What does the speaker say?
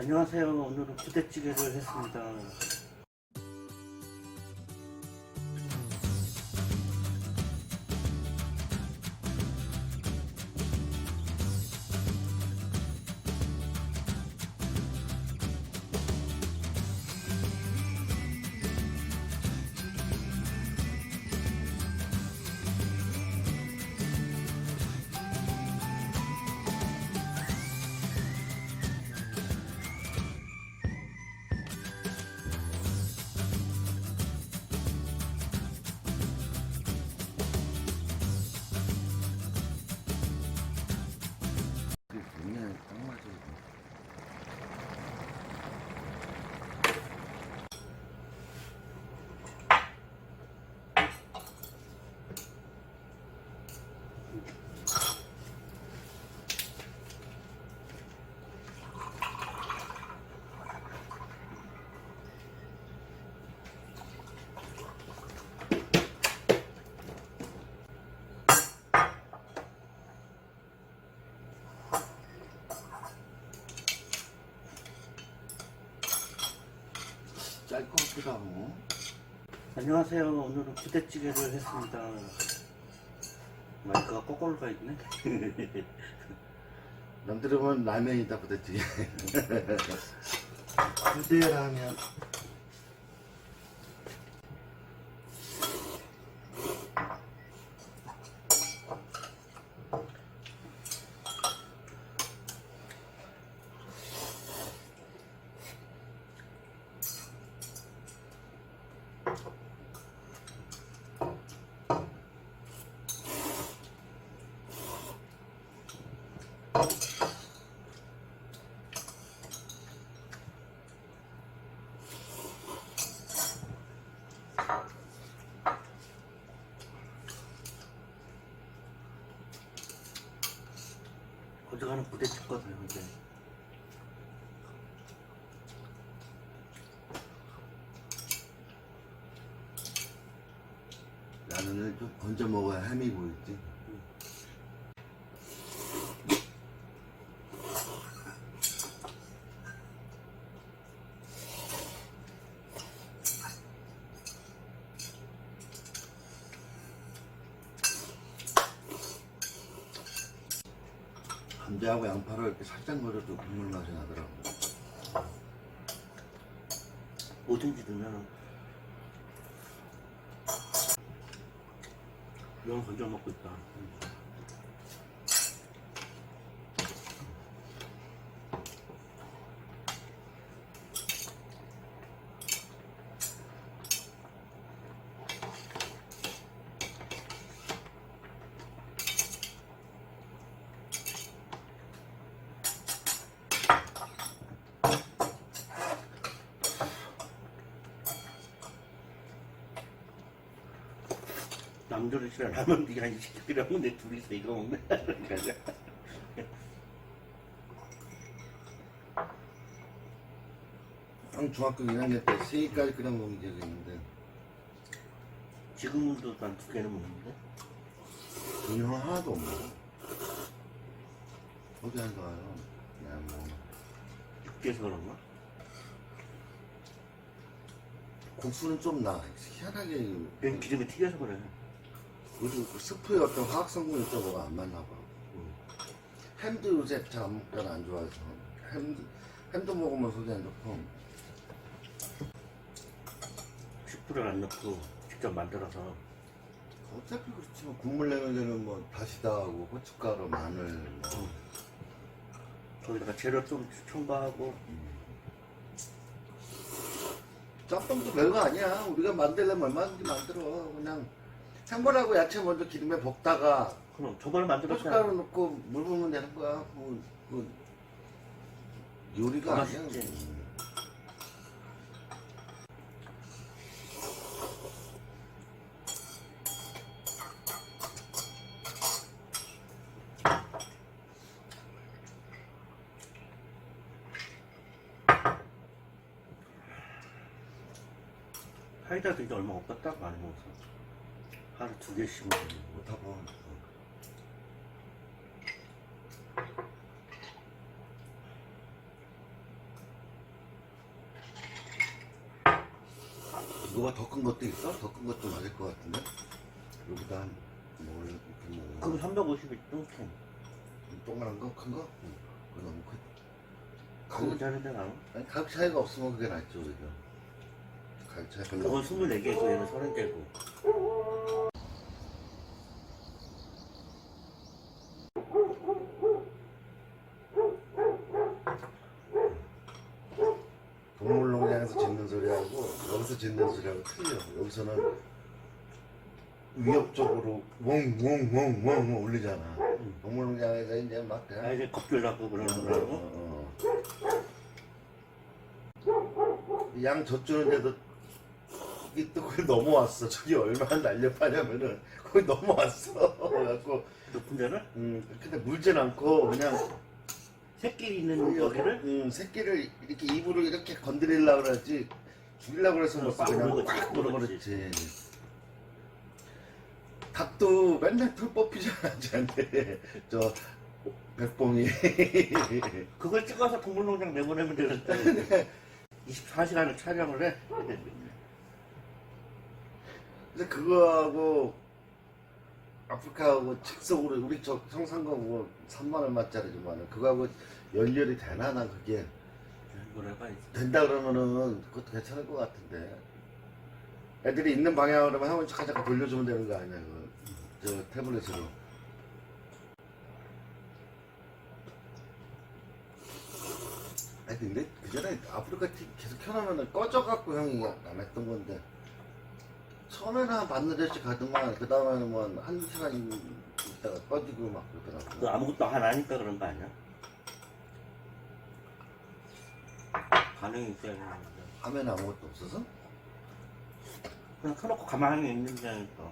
안녕하세요. 오늘은 부대찌개를 했습니다. 하고. 안녕하세요. 오늘은 부대찌개를 했습니다. 마이크가 거꾸로 가 있네. 남들이 보면 라면이다 부대찌개. 부대라면. 어지간한 부대찌개 거든요 이제. 라면을 좀 건져 먹어야 햄이 보이지. 감자하고 양파를 이렇게 살짝 넣어도 국물 맛이 나더라고. 뭐든지 넣으면 이건 건져 먹고 있다. 남들은 싫어 라면 네가 이 시키라고 내 둘이서 이거 먹네. 그러니까 형 중학교 1학년 때 세기까지 끓여 먹은 적이 있는데 지금도 난 두 개는 먹는데. 돈이 형 하나도 없네. 어디 안 가요? 그냥 뭐 육개서 그런가? 국수는 좀 나. 희한하게 그냥 기름에 튀겨서 그래. 요즘 그 스프의 어떤 화학 성분이 좀 뭐가 안 맞나 봐. 햄도 요새 잘안 먹잖아 안 좋아해서 햄 햄도 먹으면 속이 안 좋고 식불을 안 넣고 직접 만들어서 어차피 그렇지 뭐 국물 내면 되는 뭐 다시다 하고 고춧가루 마늘 뭐 거기다가 재료 좀 첨가하고 짬뽕도 별거 아니야. 우리가 만들려면 얼마든지 만들어. 그냥 생선하고 야채 먼저 기름에 볶다가 그럼 저번에 만들었잖아. 고춧가루 넣고 물 부으면 되는 거야. 뭐, 뭐 요리가 아니야. 맛있지. 음. 사이다도 이제 얼마 없었다 많이 먹었어. 하루 두 개씩 먹으면 못하고 누가 더 큰 것도 있어? 더 큰 것도 맞을 것 같은데? 여기다 한, 뭐, 이렇게 뭐. 그럼 350이 좀 동그란 거? 큰 거? 응. 그거 너무 크. 가격, 그거 잘했대 나 아니, 가격 차이가 없으면 그게 낫죠, 그죠 가격 차이 별로. 그건 24개고 얘는 30개고 동물농장에서 짖는 소리하고 여기서 짖는 소리하고 틀려. 여기서는 위협적으로 웡웡웡웡 울리잖아. 응. 동물농장에서 이제 막 아, 그냥 이제 겁줄 낳고 그러는 어, 거라고? 어, 어. 양 젖주는데도 이게 또 그걸 넘어왔어. 저기 얼마나 날렵하냐면은 거기 넘어왔어. 그래갖고 높은 데는? 음 근데 물진 않고 그냥 새끼 있는 여기를? 음, 새끼를 이렇게 입으로 이렇게 건드리려고 그러지 죽이려고 그래서 뭐빡 그냥 꽉. 물어버렸지 닭도 맨날 털 뽑히잖아 쟤한테 저 백봉이 그걸 찍어서 동물농장 내보내면 되는데 24시간을 촬영을 해. 근데 그거하고 아프리카하고 직속으로 우리 저 성산거고 3만 얼마짜리지만 그거하고 연결이 되나? 난 그게. 이걸 해봐야지. 된다 그러면은 그것도 괜찮을 것 같은데. 애들이 있는 방향으로만 한번 잠깐 잠깐 돌려주면 되는 거 아니야 그, 저 태블릿으로. 아니 근데 그 전에 아프리카 TV 계속 켜놓으면 꺼져갖고 형이 안 했던 건데 처음에는 한 반나절씩 가더만 그 다음에는 뭐한 시간 있다가 꺼지고 막너 그러더라고 아무것도 안 하니까 그런 거 아니야? 반응이 있어야 되는데. 화면에 아무것도 없어서 그냥 켜놓고 가만히 있는 게 아니까.